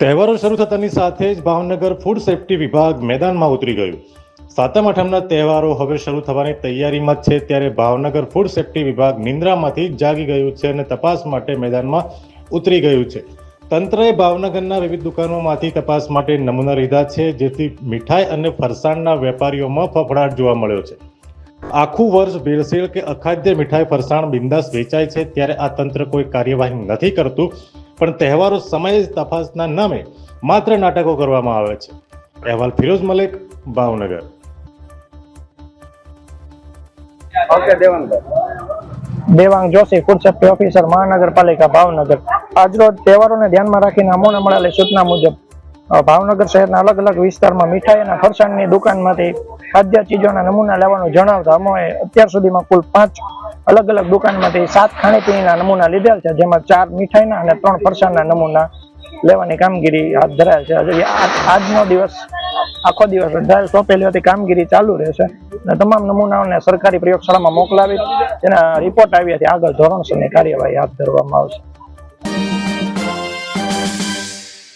તહેવારો શરૂ થતાની સાથે જ ભાવનગર ફૂડ સેફ્ટી વિભાગ મેદાનમાં ઉતરી ગયું. સાતમ આઠમના તહેવારો હવે શરૂ થવાની તૈયારીમાં છે, ત્યારે ભાવનગર ફૂડ સેફ્ટી વિભાગ નિંદ્રામાંથી જાગી ગયું છે અને તપાસ માટે મેદાનમાં ઉતરી ગયું છે. તંત્રએ ભાવનગરના વિવિધ દુકાનોમાંથી તપાસ માટે નમૂના લીધા છે, જેથી મીઠાઈ અને ફરસાણના વેપારીઓમાં ફફડાટ જોવા મળ્યો છે. આખું વર્ષ ભેળસેળ કે અખાદ્ય મીઠાઈ, ફરસાણ, બિંદાસ વેચાય છે, ત્યારે આ તંત્ર કોઈ કાર્યવાહી નથી કરતું, પણ તહેવારો સમયે જ તપાસના નામે માત્ર નાટકો કરવામાં આવે છે. અહેવાલ Firoz Malik, Bhavnagar. Okay દેવનભાઈ Devang Joshi food safety officer, મહાનગરપાલિકા, ભાવનગર. આજરોજ તહેવારોને ધ્યાનમાં રાખીને અમોને મળેલી સૂચના મુજબ ભાવનગર શહેરના અલગ અલગ વિસ્તારમાં મીઠાઈ અને ફરસાણની દુકાનમાંથી ખાદ્ય ચીજોના નમૂના લેવાનું જણાવતા અમોએ અત્યાર સુધીમાં કુલ પાંચ અલગ અલગ દુકાનમાંથી સાત ખાણીપીણીના નમૂના લીધેલ છે, જેમાં ચાર મીઠાઈના અને ત્રણ ફરસાણના નમૂના લેવાની કામગીરી હાથ ધરાયેલ છે. આજનો દિવસ, આખો દિવસ સોંપેલી હતી. કામગીરી ચાલુ રહેશે. અને તમામ નમૂનાઓને સરકારી પ્રયોગશાળામાં મોકલાવી તેના રિપોર્ટ આવ્યાથી આગળ ધોરણસરની કાર્યવાહી હાથ ધરવામાં આવશે.